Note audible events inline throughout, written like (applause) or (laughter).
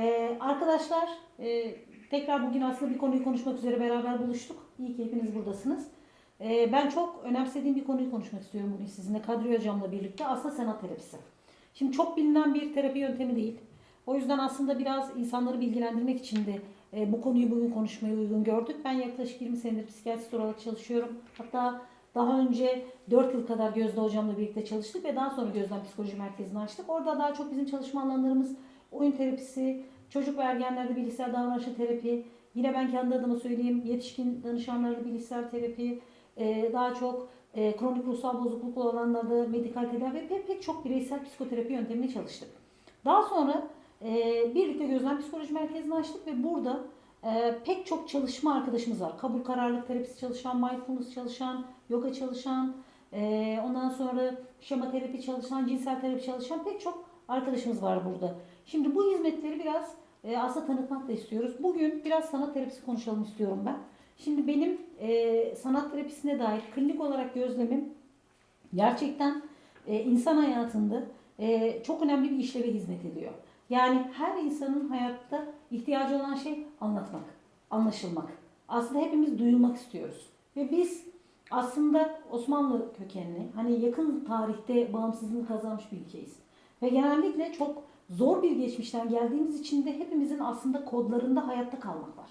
Ee, arkadaşlar e, tekrar bugün aslında bir konuyu konuşmak üzere beraber buluştuk. İyi ki hepiniz buradasınız. Ee, ben çok önemsediğim bir konuyu konuşmak istiyorum bugün sizinle. Kadriye Hocam'la birlikte aslında senat terapisi. Şimdi çok bilinen bir terapi yöntemi değil. O yüzden aslında biraz insanları bilgilendirmek için de e, bu konuyu bugün konuşmaya uygun gördük. Ben yaklaşık 20 senedir psikiyatrist olarak çalışıyorum. Hatta daha önce 4 yıl kadar Gözde Hocam'la birlikte çalıştık ve daha sonra Gözden Psikoloji Merkezi'ni açtık. Orada daha çok bizim çalışma alanlarımız oyun terapisi, çocuk ve ergenlerde bilişsel davranışçı terapi, yine ben kendi adıma söyleyeyim yetişkin danışanlarda bilişsel terapi, e, daha çok e, kronik ruhsal bozukluk olanlarda medikal tedavi pek, pek çok bireysel psikoterapi yöntemini çalıştık. Daha sonra e, birlikte Gözlem Psikoloji Merkezi'ni açtık ve burada e, pek çok çalışma arkadaşımız var. Kabul kararlılık terapisi çalışan, mindfulness çalışan, yoga çalışan, e, ondan sonra şema terapi çalışan, cinsel terapi çalışan pek çok arkadaşımız var burada. Şimdi bu hizmetleri biraz e, aslında tanıtmak da istiyoruz. Bugün biraz sanat terapisi konuşalım istiyorum ben. Şimdi benim e, sanat terapisine dair klinik olarak gözlemim gerçekten e, insan hayatında e, çok önemli bir işleve hizmet ediyor. Yani her insanın hayatta ihtiyacı olan şey anlatmak, anlaşılmak. Aslında hepimiz duyulmak istiyoruz. Ve biz aslında Osmanlı kökenli, hani yakın tarihte bağımsızlığını kazanmış bir ülkeyiz. Ve genellikle çok zor bir geçmişten geldiğimiz için de hepimizin aslında kodlarında hayatta kalmak var.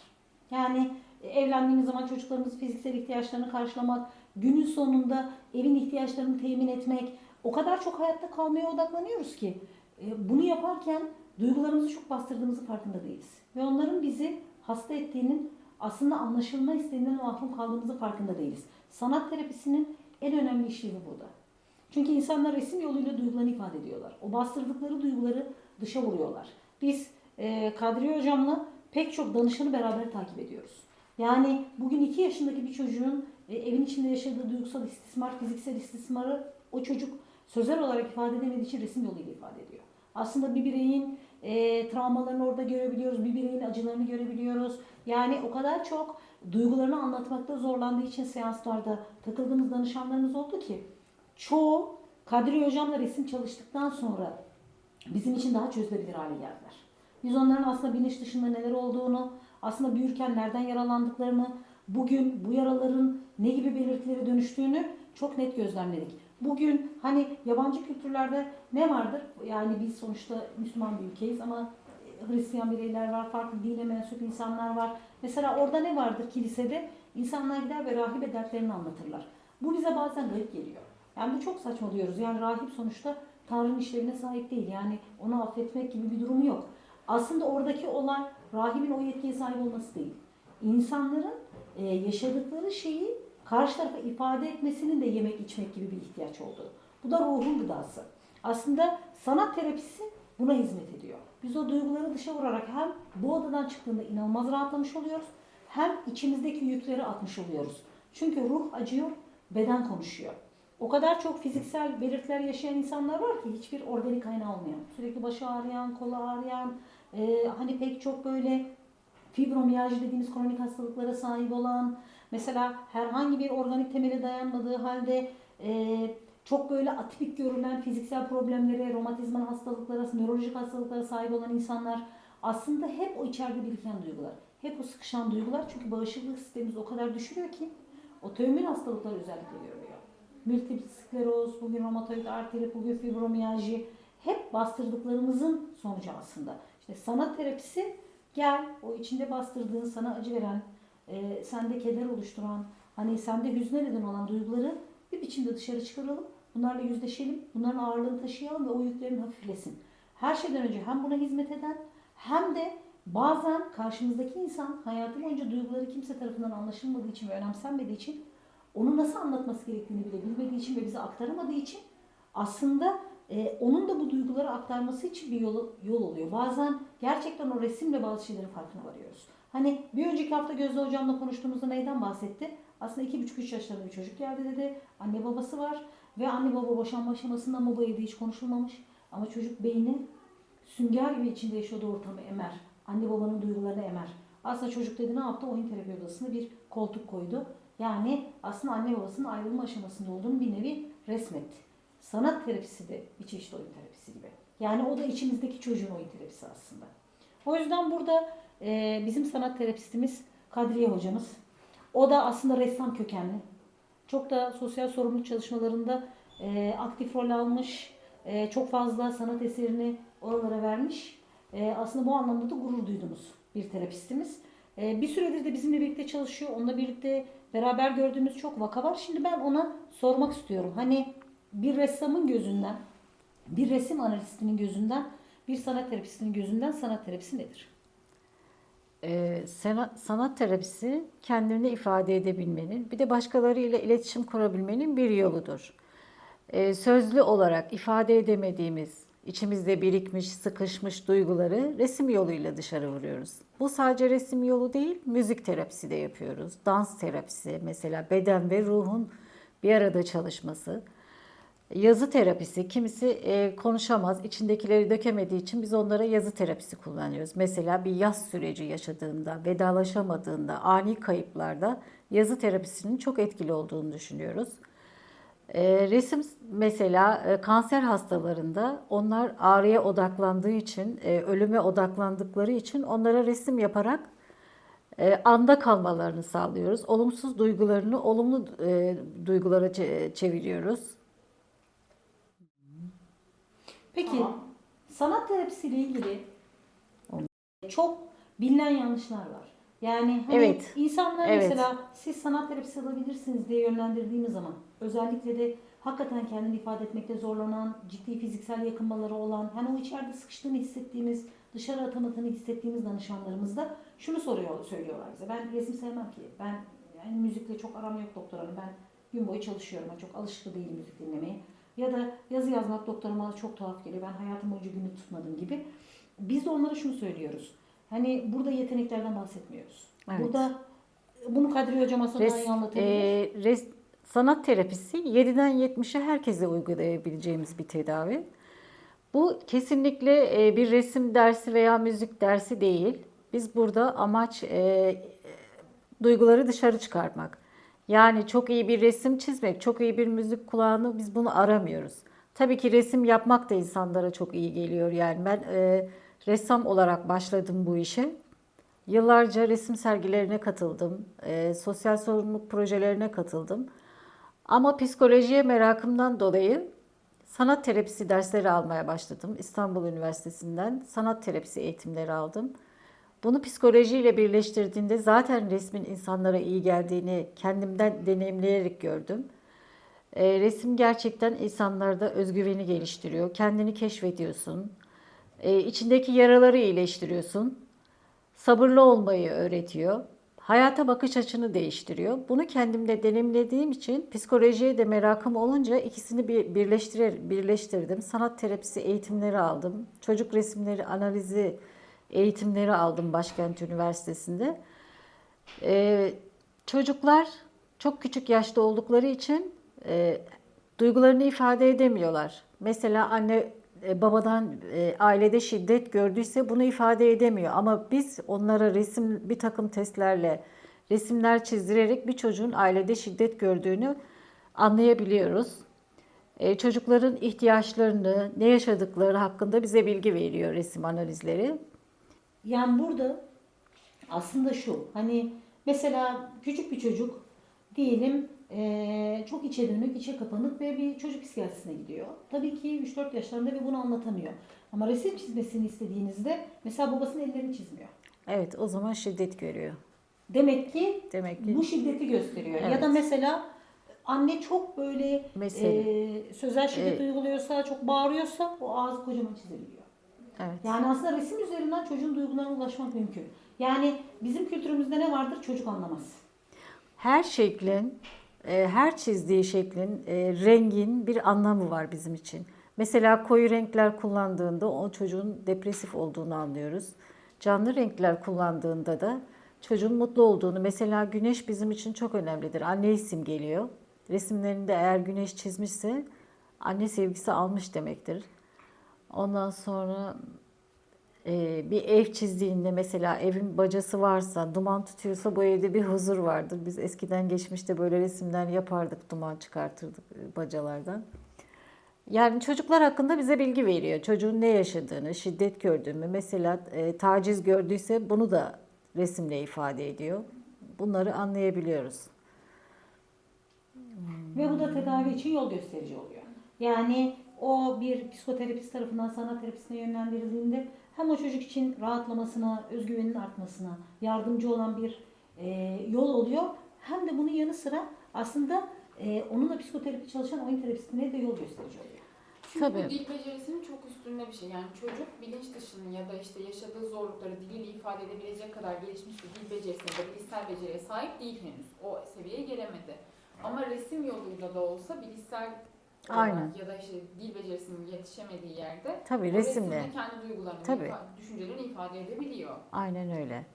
Yani e, evlendiğimiz zaman çocuklarımızın fiziksel ihtiyaçlarını karşılamak, günün sonunda evin ihtiyaçlarını temin etmek, o kadar çok hayatta kalmaya odaklanıyoruz ki e, bunu yaparken duygularımızı çok bastırdığımızın farkında değiliz. Ve onların bizi hasta ettiğinin aslında anlaşılma isteğinden mahrum kaldığımızın farkında değiliz. Sanat terapisinin en önemli işlevi burada. Çünkü insanlar resim yoluyla duygularını ifade ediyorlar. O bastırdıkları duyguları dışa vuruyorlar. Biz e, Kadriye Hocam'la pek çok danışanı beraber takip ediyoruz. Yani bugün 2 yaşındaki bir çocuğun e, evin içinde yaşadığı duygusal istismar, fiziksel istismarı o çocuk sözel olarak ifade edemediği için resim yoluyla ifade ediyor. Aslında bir bireyin e, travmalarını orada görebiliyoruz, bir bireyin acılarını görebiliyoruz. Yani o kadar çok duygularını anlatmakta zorlandığı için seanslarda takıldığımız danışanlarımız oldu ki çoğu Kadriye Hocam'la resim çalıştıktan sonra bizim için daha çözülebilir hale geldiler. Biz onların aslında bilinç dışında neler olduğunu, aslında büyürken nereden yaralandıklarını, bugün bu yaraların ne gibi belirtilere dönüştüğünü çok net gözlemledik. Bugün hani yabancı kültürlerde ne vardır? Yani biz sonuçta Müslüman bir ülkeyiz ama Hristiyan bireyler var, farklı dine mensup insanlar var. Mesela orada ne vardır kilisede? İnsanlar gider ve rahibe dertlerini anlatırlar. Bu bize bazen garip geliyor. Yani bu çok saçma diyoruz. Yani rahip sonuçta Tanrı'nın işlevine sahip değil. Yani onu affetmek gibi bir durumu yok. Aslında oradaki olay rahibin o yetkiye sahip olması değil. İnsanların e, yaşadıkları şeyi karşı tarafa ifade etmesinin de yemek içmek gibi bir ihtiyaç olduğu. Bu da ruhun gıdası. Aslında sanat terapisi buna hizmet ediyor. Biz o duyguları dışa vurarak hem bu odadan çıktığında inanılmaz rahatlamış oluyoruz hem içimizdeki yükleri atmış oluyoruz. Çünkü ruh acıyor, beden konuşuyor. O kadar çok fiziksel belirtiler yaşayan insanlar var ki hiçbir organik kaynağı olmayan. Sürekli başı ağrıyan, kolu ağrıyan, e, hani pek çok böyle fibromiyalji dediğimiz kronik hastalıklara sahip olan, mesela herhangi bir organik temeli dayanmadığı halde e, çok böyle atipik görülen fiziksel problemlere, romatizmal hastalıklara, nörolojik hastalıklara sahip olan insanlar aslında hep o içeride biriken duygular. Hep o sıkışan duygular çünkü bağışıklık sistemimiz o kadar düşürüyor ki otoimmün hastalıklar özellikle görülüyor. Multiple skleroz, bugün romatoid artrit, bugün fibromiyalji hep bastırdıklarımızın sonucu aslında. İşte sanat terapisi gel o içinde bastırdığın sana acı veren, e, sende keder oluşturan, hani sende hüzne neden olan duyguları bir biçimde dışarı çıkaralım. Bunlarla yüzleşelim, bunların ağırlığını taşıyalım ve o yüklerin hafiflesin. Her şeyden önce hem buna hizmet eden hem de bazen karşımızdaki insan hayatı boyunca duyguları kimse tarafından anlaşılmadığı için ve önemsenmediği için onu nasıl anlatması gerektiğini bile bilmediği için ve bize aktaramadığı için aslında e, onun da bu duyguları aktarması için bir yol, yol oluyor. Bazen gerçekten o resimle bazı şeylerin farkına varıyoruz. Hani bir önceki hafta Gözde Hocam'la konuştuğumuzda neyden bahsetti? Aslında iki buçuk üç yaşlarında bir çocuk geldi dedi. Anne babası var ve anne baba boşanma aşamasında ama bu evde hiç konuşulmamış. Ama çocuk beyni sünger gibi içinde yaşadığı ortamı emer. Anne babanın duygularını emer. Aslında çocuk dedi ne yaptı? Oyun terapi odasına bir koltuk koydu. Yani aslında anne babasının ayrılma aşamasında olduğunu bir nevi resmetti. Sanat terapisi de bir çeşit oyun terapisi gibi. Yani o da içimizdeki çocuğun oyun terapisi aslında. O yüzden burada e, bizim sanat terapistimiz Kadriye hocamız. O da aslında ressam kökenli. Çok da sosyal sorumluluk çalışmalarında e, aktif rol almış. E, çok fazla sanat eserini oralara vermiş. E, aslında bu anlamda da gurur duyduğumuz bir terapistimiz. E, bir süredir de bizimle birlikte çalışıyor. Onunla birlikte beraber gördüğümüz çok vaka var. Şimdi ben ona sormak istiyorum. Hani bir ressamın gözünden, bir resim analistinin gözünden, bir sanat terapistinin gözünden sanat terapisi nedir? Ee, sena- sanat terapisi kendini ifade edebilmenin, bir de başkalarıyla iletişim kurabilmenin bir yoludur. Ee, sözlü olarak ifade edemediğimiz, içimizde birikmiş, sıkışmış duyguları resim yoluyla dışarı vuruyoruz. Bu sadece resim yolu değil, müzik terapisi de yapıyoruz. Dans terapisi mesela beden ve ruhun bir arada çalışması. Yazı terapisi, kimisi e, konuşamaz, içindekileri dökemediği için biz onlara yazı terapisi kullanıyoruz. Mesela bir yaz süreci yaşadığında, vedalaşamadığında, ani kayıplarda yazı terapisinin çok etkili olduğunu düşünüyoruz. E, resim mesela e, kanser hastalarında onlar ağrıya odaklandığı için, e, ölüme odaklandıkları için onlara resim yaparak e, anda kalmalarını sağlıyoruz. Olumsuz duygularını olumlu e, duygulara çe- çeviriyoruz. Peki sanat terapisiyle ilgili çok bilinen yanlışlar var. Yani hani Evet. insanlar Evet. mesela siz sanat terapisi alabilirsiniz diye yönlendirdiğimiz zaman özellikle de hakikaten kendini ifade etmekte zorlanan, ciddi fiziksel yakınmaları olan, hani o içeride sıkıştığını hissettiğimiz, dışarı atamadığını hissettiğimiz danışanlarımız da şunu soruyor, söylüyorlar bize. Ben resim sevmem ki. Ben yani müzikle çok aram yok doktor hanım. Ben gün boyu çalışıyorum. Ben çok alışıklı değilim müzik dinlemeye. Ya da yazı yazmak doktoruma çok tuhaf geliyor. Ben hayatım boyunca günlük tutmadım gibi. Biz de onlara şunu söylüyoruz. Hani burada yeteneklerden bahsetmiyoruz. Evet. Burada bunu Kadri Hocam aslında Res- iyi anlatabilir. e, res- sanat terapisi 7'den 70'e herkese uygulayabileceğimiz bir tedavi. Bu kesinlikle e, bir resim dersi veya müzik dersi değil. Biz burada amaç e, duyguları dışarı çıkarmak. Yani çok iyi bir resim çizmek, çok iyi bir müzik kulağını biz bunu aramıyoruz. Tabii ki resim yapmak da insanlara çok iyi geliyor. Yani ben e, ressam olarak başladım bu işe. Yıllarca resim sergilerine katıldım, e, sosyal sorumluluk projelerine katıldım. Ama psikolojiye merakımdan dolayı sanat terapisi dersleri almaya başladım. İstanbul Üniversitesi'nden sanat terapisi eğitimleri aldım. Bunu psikolojiyle birleştirdiğinde zaten resmin insanlara iyi geldiğini kendimden deneyimleyerek gördüm. E, resim gerçekten insanlarda özgüveni geliştiriyor. Kendini keşfediyorsun. E, içindeki yaraları iyileştiriyorsun. Sabırlı olmayı öğretiyor. Hayata bakış açını değiştiriyor. Bunu kendimde deneyimlediğim için psikolojiye de merakım olunca ikisini bir birleştirir, birleştirdim. Sanat terapisi eğitimleri aldım. Çocuk resimleri analizi eğitimleri aldım Başkent Üniversitesi'nde. Ee, çocuklar çok küçük yaşta oldukları için e, duygularını ifade edemiyorlar. Mesela anne babadan e, ailede şiddet gördüyse bunu ifade edemiyor. Ama biz onlara resim bir takım testlerle resimler çizdirerek bir çocuğun ailede şiddet gördüğünü anlayabiliyoruz. E, çocukların ihtiyaçlarını, ne yaşadıkları hakkında bize bilgi veriyor resim analizleri. Yani burada aslında şu hani mesela küçük bir çocuk diyelim eee, çok içe dönük, içe kapanık ve bir çocuk psikiyatrisine gidiyor. Tabii ki 3-4 yaşlarında ve bunu anlatamıyor. Ama resim çizmesini istediğinizde mesela babasının ellerini çizmiyor. Evet, o zaman şiddet görüyor. Demek ki Demek ki bu şiddeti gösteriyor. Ya Evet. da mesela anne çok böyle Mesela. eee, sözel şiddet E- uyguluyorsa, çok bağırıyorsa o ağzı kocaman çizebiliyor. evet. Yani aslında resim üzerinden çocuğun duygularına ulaşmak mümkün. Yani bizim kültürümüzde ne vardır? Çocuk anlamaz. Her şeklin, e, her çizdiği şeklin, e, rengin bir anlamı var bizim için. Mesela koyu renkler kullandığında o çocuğun depresif olduğunu anlıyoruz. Canlı renkler kullandığında da çocuğun mutlu olduğunu. Mesela güneş bizim için çok önemlidir. Anne isim geliyor. Resimlerinde eğer güneş çizmişse anne sevgisi almış demektir. Ondan sonra e, bir ev çizdiğinde mesela evin bacası varsa, duman tutuyorsa bu evde bir huzur vardır. Biz eskiden geçmişte böyle resimler yapardık, duman çıkartırdık e, bacalardan. Yani çocuklar hakkında bize bilgi veriyor. Çocuğun ne yaşadığını, şiddet gördüğümü, mesela e, taciz gördüyse bunu da resimle ifade ediyor. Bunları anlayabiliyoruz. Ve bu da tedavi için yol gösterici oluyor. Yani o bir psikoterapist tarafından sanat terapisine yönlendirildiğinde hem o çocuk için rahatlamasına, özgüvenin artmasına yardımcı olan bir e, yol oluyor. Hem de bunun yanı sıra aslında e, onunla psikoterapi çalışan oyun terapistine de yol gösterici oluyor. Çünkü Tabii. bu dil becerisinin çok üstünde bir şey. Yani çocuk bilinç dışının ya da işte yaşadığı zorlukları diliyle ifade edebilecek kadar gelişmiş bir dil becerisine ya da bilişsel beceriye sahip değil henüz. O seviyeye gelemedi. Ama resim yoluyla da olsa bilişsel Aynen. ya da işte dil becerisinin yetişemediği yerde Tabii resimle. kendi duygularını, Tabii. ifa- düşüncelerini ifade edebiliyor. Aynen öyle.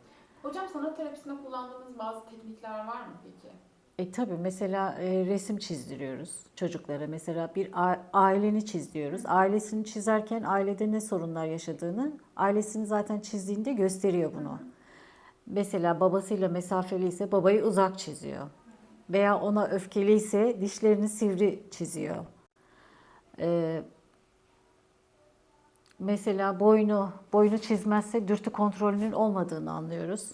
Hocam sanat terapisinde kullandığınız bazı teknikler var mı peki? E tabii mesela e, resim çizdiriyoruz çocuklara. Mesela bir aileni çiziyoruz. Ailesini çizerken ailede ne sorunlar yaşadığını ailesini zaten çizdiğinde gösteriyor bunu. Mesela babasıyla mesafeli ise babayı uzak çiziyor. Veya ona öfkeli ise dişlerini sivri çiziyor. E, mesela boynu boynu çizmezse dürtü kontrolünün olmadığını anlıyoruz.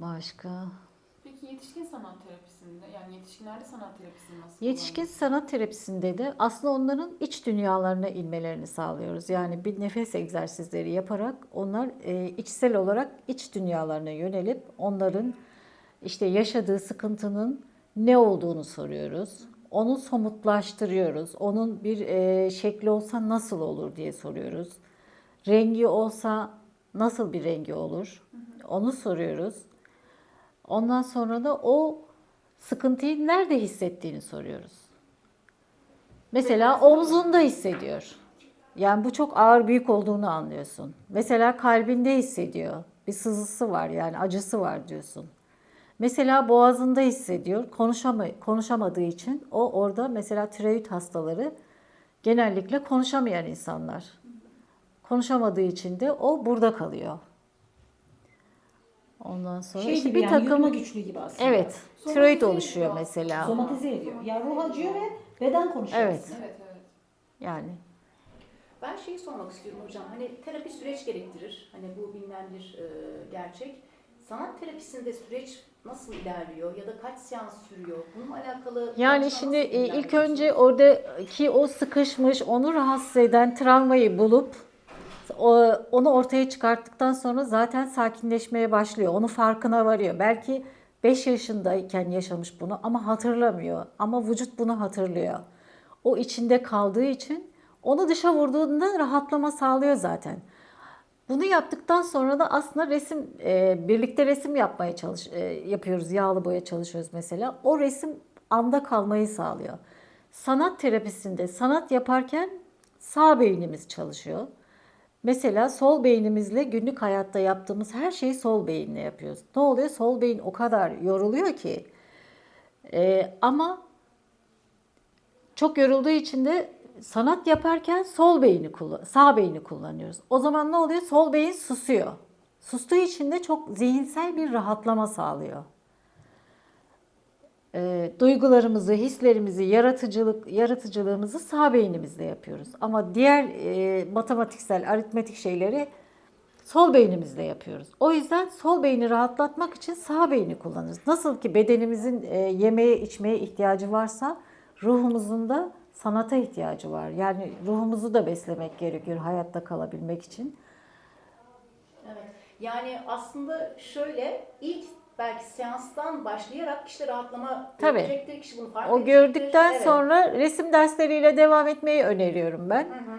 Başka? Peki yetişkin sanat terapisinde yani yetişkinlerde sanat terapisini nasıl Yetişkin kullanıyorsunuz? sanat terapisinde de aslında onların iç dünyalarına inmelerini sağlıyoruz. Yani bir nefes egzersizleri yaparak onlar e, içsel olarak iç dünyalarına yönelip onların işte yaşadığı sıkıntının ne olduğunu soruyoruz. Onu somutlaştırıyoruz. Onun bir e, şekli olsa nasıl olur diye soruyoruz. Rengi olsa nasıl bir rengi olur? Onu soruyoruz. Ondan sonra da o sıkıntıyı nerede hissettiğini soruyoruz. Mesela omzunda hissediyor. Yani bu çok ağır büyük olduğunu anlıyorsun. Mesela kalbinde hissediyor. Bir sızısı var yani acısı var diyorsun. Mesela boğazında hissediyor. Konuşama, konuşamadığı için o orada mesela tiroid hastaları genellikle konuşamayan insanlar. Konuşamadığı için de o burada kalıyor. Ondan sonra Şey işte gibi bir yani takım güçlüğü gibi aslında. evet Somatize tiroid ediyor. oluşuyor mesela. Somatize ediyor. Yani ruh acıyor ve beden konuşuyor. Evet. aslında. Evet evet. Yani Ben şeyi sormak istiyorum hocam. Hani terapi süreç gerektirir. Hani bu bilinen bir e, gerçek. Sanat terapisinde süreç nasıl ilerliyor ya da kaç seans sürüyor? Bununla alakalı Yani şimdi e, ilk önce oradaki o sıkışmış, onu rahatsız eden travmayı bulup o- onu ortaya çıkarttıktan sonra zaten sakinleşmeye başlıyor. Onun farkına varıyor. Belki 5 yaşındayken yaşamış bunu ama hatırlamıyor. Ama vücut bunu hatırlıyor. O içinde kaldığı için onu dışa vurduğunda rahatlama sağlıyor zaten. Bunu yaptıktan sonra da aslında resim e, birlikte resim yapmaya çalış e, yapıyoruz. Yağlı boya çalışıyoruz mesela. O resim anda kalmayı sağlıyor. Sanat terapisinde sanat yaparken sağ beynimiz çalışıyor. Mesela sol beynimizle günlük hayatta yaptığımız her şeyi sol beyinle yapıyoruz. Ne oluyor? Sol beyin o kadar yoruluyor ki. E, ama çok yorulduğu için de sanat yaparken sol beyni kullan, sağ beyni kullanıyoruz. O zaman ne oluyor? Sol beyin susuyor. Sustuğu için de çok zihinsel bir rahatlama sağlıyor. E, duygularımızı, hislerimizi, yaratıcılık, yaratıcılığımızı sağ beynimizle yapıyoruz. Ama diğer e, matematiksel, aritmetik şeyleri sol beynimizle yapıyoruz. O yüzden sol beyni rahatlatmak için sağ beyni kullanırız. Nasıl ki bedenimizin e, yemeğe, içmeye ihtiyacı varsa ruhumuzun da sanata ihtiyacı var. Yani ruhumuzu da beslemek gerekiyor hayatta kalabilmek için. Evet. Yani aslında şöyle ilk belki seanstan başlayarak kişi de Tabii. görecektir. Kişi bunu fark O edecektir. gördükten Evet. sonra resim dersleriyle devam etmeyi öneriyorum ben. Hı hı.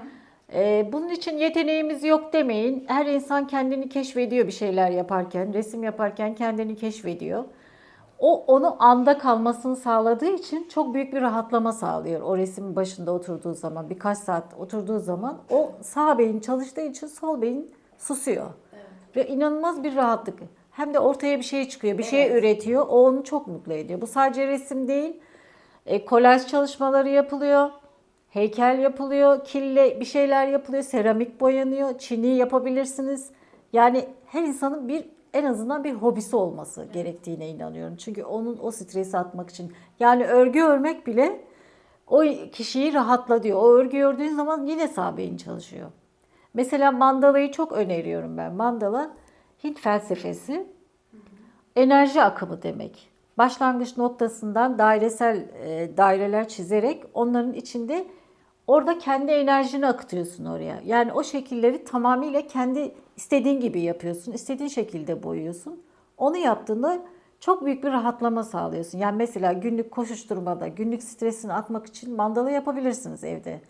Ee, bunun için yeteneğimiz yok demeyin. Her insan kendini keşfediyor bir şeyler yaparken, resim yaparken kendini keşfediyor. O onu anda kalmasını sağladığı için çok büyük bir rahatlama sağlıyor. O resmin başında oturduğu zaman, birkaç saat oturduğu zaman o sağ beyin çalıştığı için sol beyin susuyor. Ve inanılmaz bir rahatlık. Hem de ortaya bir şey çıkıyor, bir şey Evet. üretiyor. O onu çok mutlu ediyor. Bu sadece resim değil. E, kolaj çalışmaları yapılıyor. Heykel yapılıyor, kille bir şeyler yapılıyor, seramik boyanıyor, çini yapabilirsiniz. Yani her insanın bir en azından bir hobisi olması gerektiğine inanıyorum. Çünkü onun o stresi atmak için. Yani örgü örmek bile o kişiyi rahatla diyor. O örgü ördüğün zaman yine sağ beyin çalışıyor. Mesela mandalayı çok öneriyorum ben. Mandala Hint felsefesi enerji akımı demek. Başlangıç noktasından dairesel e, daireler çizerek onların içinde orada kendi enerjini akıtıyorsun oraya. Yani o şekilleri tamamıyla kendi istediğin gibi yapıyorsun. istediğin şekilde boyuyorsun. Onu yaptığında çok büyük bir rahatlama sağlıyorsun. Yani mesela günlük koşuşturmada, günlük stresini atmak için mandala yapabilirsiniz evde.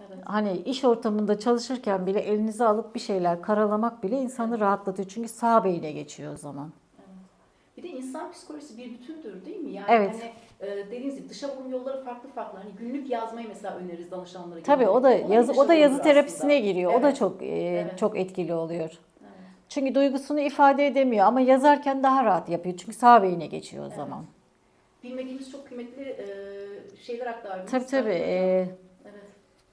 Evet. Hani iş ortamında çalışırken bile elinize alıp bir şeyler karalamak bile insanı rahatlatıyor. Çünkü sağ beyine geçiyor o zaman. Bir de insan psikolojisi bir bütündür değil mi? Yani Evet. hani e, dediğiniz gibi dışa vurum yolları farklı farklı. Hani günlük yazmayı mesela öneririz danışanlara. Tabii o da bir yazı o da yazı terapisine aslında. giriyor. O da Evet. çok e, Evet. çok etkili oluyor. Evet. Çünkü duygusunu ifade edemiyor ama yazarken daha rahat yapıyor. Çünkü sağ beyine geçiyor o Evet. zaman. Bilmediğimiz çok kıymetli e, şeyler aktardınız. Tabii tabii. E, Evet.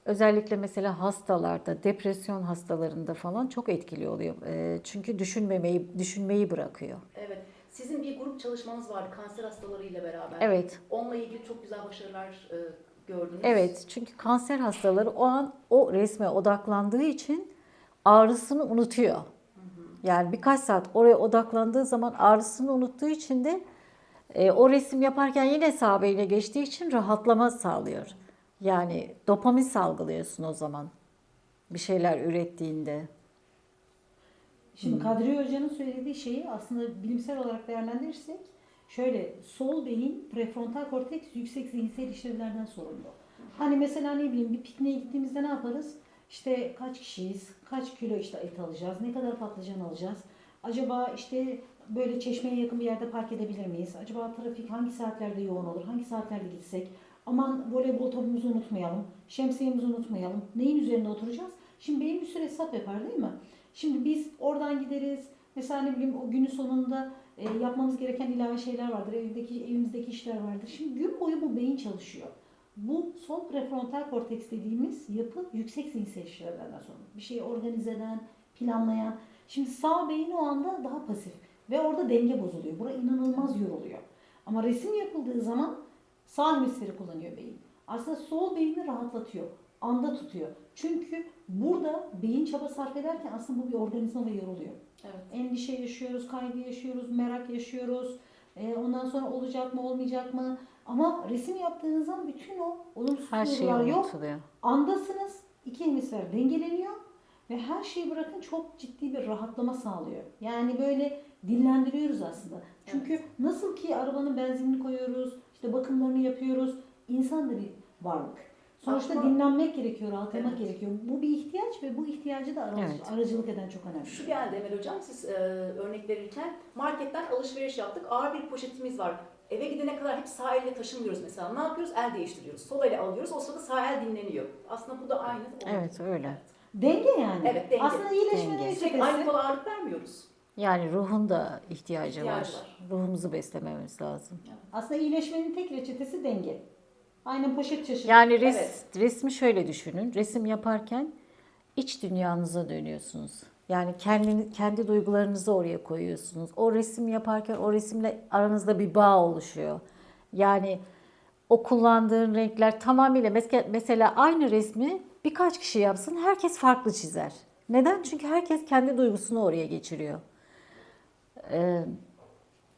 özellikle mesela hastalarda, depresyon hastalarında falan çok etkili oluyor. E, çünkü düşünmemeyi düşünmeyi bırakıyor. Evet. Sizin bir grup çalışmanız vardı kanser hastalarıyla beraber. Evet. Onunla ilgili çok güzel başarılar e, gördünüz. Evet. Çünkü kanser hastaları o an o resme odaklandığı için ağrısını unutuyor. Yani birkaç saat oraya odaklandığı zaman ağrısını unuttuğu için de e, o resim yaparken yine sağ beyne geçtiği için rahatlama sağlıyor. Yani dopamin salgılıyorsun o zaman bir şeyler ürettiğinde. Şimdi Kadriye Hoca'nın söylediği şeyi aslında bilimsel olarak değerlendirirsek şöyle sol beyin prefrontal korteks yüksek zihinsel işlevlerden sorumlu. Hani mesela ne bileyim bir pikniğe gittiğimizde ne yaparız? İşte kaç kişiyiz? Kaç kilo işte et alacağız? Ne kadar patlıcan alacağız? Acaba işte böyle çeşmeye yakın bir yerde park edebilir miyiz? Acaba trafik hangi saatlerde yoğun olur? Hangi saatlerde gitsek? Aman voleybol topumuzu unutmayalım. Şemsiyemizi unutmayalım. Neyin üzerinde oturacağız? Şimdi beyin bir sürü hesap yapar değil mi? Şimdi biz oradan gideriz. Mesela ne bileyim o günün sonunda e, yapmamız gereken ilave şeyler vardır. Evdeki evimizdeki işler vardır. Şimdi gün boyu bu beyin çalışıyor. Bu sol prefrontal korteks dediğimiz yapı yüksek zihinsel işlevlerden sonra. Bir şeyi organize eden, planlayan. Şimdi sağ beyin o anda daha pasif ve orada denge bozuluyor. Bura inanılmaz yoruluyor. Ama resim yapıldığı zaman sağ hemisferi kullanıyor beyin. Aslında sol beyni rahatlatıyor. Anda tutuyor. Çünkü burada beyin çaba sarf ederken aslında bu bir organizma ve yoruluyor. Evet. Endişe yaşıyoruz, kaygı yaşıyoruz, merak yaşıyoruz. Ee, ondan sonra olacak mı, olmayacak mı? Ama resim yaptığınız zaman bütün o olumsuz Her şey duygular yok. unutuluyor. Andasınız, iki hemisfer dengeleniyor ve her şeyi bırakın çok ciddi bir rahatlama sağlıyor. Yani böyle dinlendiriyoruz aslında. Çünkü nasıl ki arabanın benzinini koyuyoruz, işte bakımlarını yapıyoruz. İnsan da bir varlık. Sonuçta Ama- dinlenmek gerekiyor, rahatlamak Evet. gerekiyor. Bu bir ihtiyaç ve bu ihtiyacı da aracı- Evet. aracılık eden çok önemli. Şu geldi Emel Hocam siz e, örnek verirken marketten alışveriş yaptık. Ağır bir poşetimiz var. Eve gidene kadar hep sağ elle taşımıyoruz mesela. Ne yapıyoruz? El değiştiriyoruz. Sol elle alıyoruz. O sırada sağ el dinleniyor. Aslında bu da aynı. Evet öyle. Denge yani. Evet, denge. Aslında iyileşmenin. Sürekli aynı kola ağırlık vermiyoruz. Yani ruhun da ihtiyacı, İhtiyacı var. var. Ruhumuzu beslememiz lazım. Aslında iyileşmenin tek reçetesi denge. Aynen poşet çeşidi. Yani res, Evet. resmi şöyle düşünün. Resim yaparken iç dünyanıza dönüyorsunuz. Yani kendi, kendi duygularınızı oraya koyuyorsunuz. O resim yaparken o resimle aranızda bir bağ oluşuyor. Yani o kullandığın renkler tamamıyla mesela, mesela aynı resmi birkaç kişi yapsın herkes farklı çizer. Neden? Çünkü herkes kendi duygusunu oraya geçiriyor. Ee,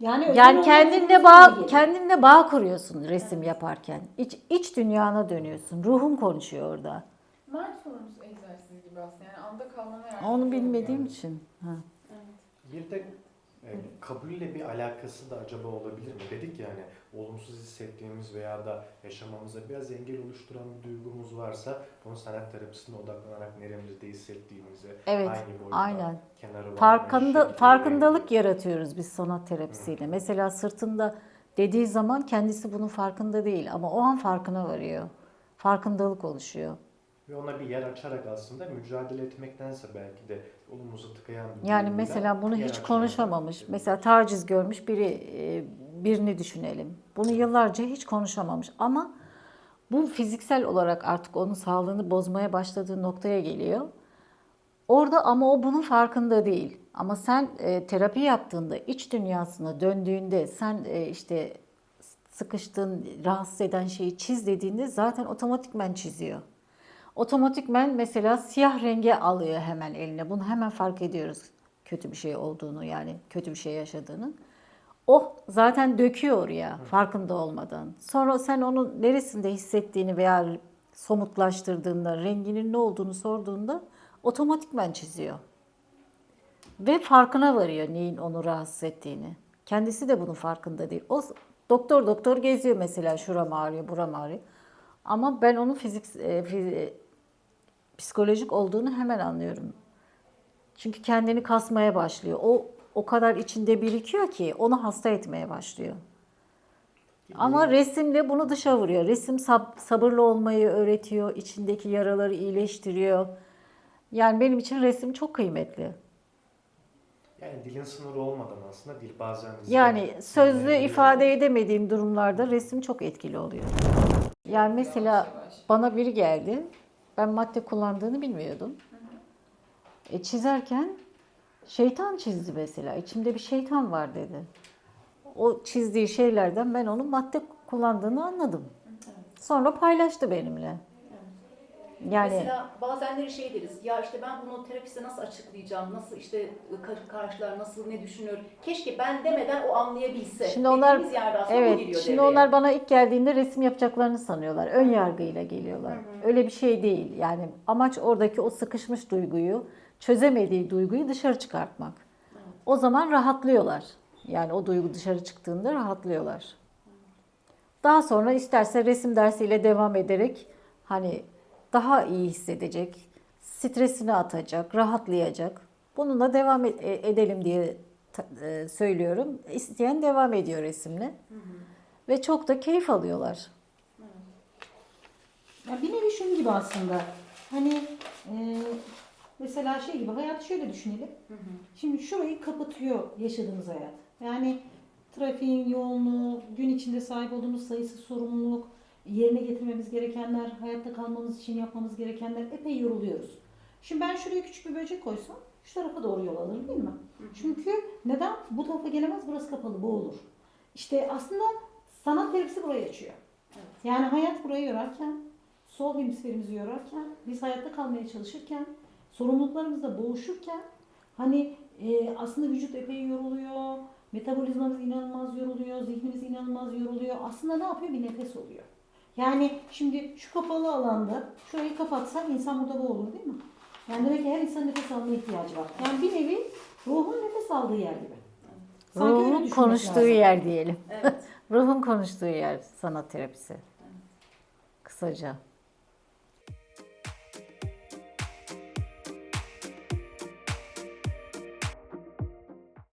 Yani, yani kendinle bağ kendinle bağ kuruyorsun resim yaparken. İç, iç dünyana dönüyorsun. Ruhun konuşuyor orada. Mindfulness egzersizi gibi aslında yani anda kalmana yardımcı Onu bilmediğim için. Ha. Evet. Bir e, kabulle bir alakası da acaba olabilir mi? Dedik yani olumsuz hissettiğimiz veya da yaşamamıza biraz engel oluşturan bir duygumuz varsa bunu sanat terapisine odaklanarak neremizde hissettiğimizi Evet, aynı boyutta aynen. kenarı var, Farkında şekilde farkındalık yaratıyoruz biz sanat terapisiyle. Mesela sırtında dediği zaman kendisi bunun farkında değil ama o an farkına varıyor. Farkındalık oluşuyor. Ve ona bir yer açarak aslında mücadele etmektense belki de olumuzu tıkayan bir Yani mesela bunu hiç konuşamamış. gerekiyor. Mesela taciz görmüş biri e, birini düşünelim. Bunu yıllarca hiç konuşamamış ama bu fiziksel olarak artık onun sağlığını bozmaya başladığı noktaya geliyor. Orada ama o bunun farkında değil. Ama sen e, terapi yaptığında, iç dünyasına döndüğünde, sen e, işte sıkıştığın, rahatsız eden şeyi çiz dediğinde zaten otomatikmen çiziyor. Otomatikmen mesela siyah renge alıyor hemen eline. Bunu hemen fark ediyoruz kötü bir şey olduğunu yani kötü bir şey yaşadığını. O zaten döküyor oraya farkında olmadan. Sonra sen onun neresinde hissettiğini veya somutlaştırdığında, renginin ne olduğunu sorduğunda otomatikmen çiziyor. Ve farkına varıyor neyin onu rahatsız ettiğini. Kendisi de bunun farkında değil. O doktor doktor geziyor mesela şuram ağrıyor, buram ağrıyor. Ama ben onun fizik, e, fi- psikolojik olduğunu hemen anlıyorum. Çünkü kendini kasmaya başlıyor. O o kadar içinde birikiyor ki onu hasta etmeye başlıyor. Ama resimle bunu dışa vuruyor. Resim sab- sabırlı olmayı öğretiyor, içindeki yaraları iyileştiriyor. Yani benim için resim çok kıymetli. Yani dilin sınırı olmadan aslında dil bazen Yani sözlü Dinleyebiliyor. ifade edemediğim durumlarda resim çok etkili oluyor. Yani mesela Yavaş yavaş. bana biri geldi. Ben madde kullandığını bilmiyordum. E çizerken şeytan çizdi mesela. İçimde bir şeytan var dedi. O çizdiği şeylerden ben onun madde kullandığını anladım. Sonra paylaştı benimle. Yani Mesela bazenleri şey deriz, ya işte ben bunu terapiste nasıl açıklayacağım, nasıl işte ka- karşılar, nasıl ne düşünür, keşke ben demeden o anlayabilse. Şimdi onlar- Evet, şimdi devreye. onlar bana ilk geldiğinde resim yapacaklarını sanıyorlar. Ön yargıyla geliyorlar. Öyle bir şey değil. Yani amaç oradaki o sıkışmış duyguyu, çözemediği duyguyu dışarı çıkartmak. O zaman rahatlıyorlar. Yani o duygu dışarı çıktığında rahatlıyorlar. Daha sonra isterse resim dersiyle devam ederek hani daha iyi hissedecek, stresini atacak, rahatlayacak. Bununla devam e- edelim diye e, söylüyorum. İsteyen devam ediyor resimle. Ve çok da keyif alıyorlar. Ya bir nevi şunun gibi aslında. Hani e, mesela şey gibi hayatı şöyle düşünelim. Şimdi şurayı kapatıyor yaşadığımız hayat. Yani trafiğin yoğunluğu, gün içinde sahip olduğumuz sayısız sorumluluk, yerine getirmemiz gerekenler, hayatta kalmamız için yapmamız gerekenler epey yoruluyoruz. Şimdi ben şuraya küçük bir böcek koysam şu tarafa doğru yol alır değil mi? Çünkü neden? Bu tarafa gelemez, burası kapalı, bu olur. İşte aslında sanat terapisi burayı açıyor. Yani hayat burayı yorarken, sol hemisferimizi yorarken, biz hayatta kalmaya çalışırken, sorumluluklarımızla boğuşurken hani e, aslında vücut epey yoruluyor, metabolizmamız inanılmaz yoruluyor, zihnimiz inanılmaz yoruluyor. Aslında ne yapıyor? Bir nefes oluyor. Yani şimdi şu kapalı alanda şurayı kapatsak insan burada boğulur değil mi? Yani demek ki her insanın nefes almaya ihtiyacı var. Yani bir nevi ruhun nefes aldığı yer gibi. Sanki Ruhun konuştuğu lazım. yer diyelim. Evet. (laughs) Ruhun konuştuğu yer sanat terapisi. Kısaca.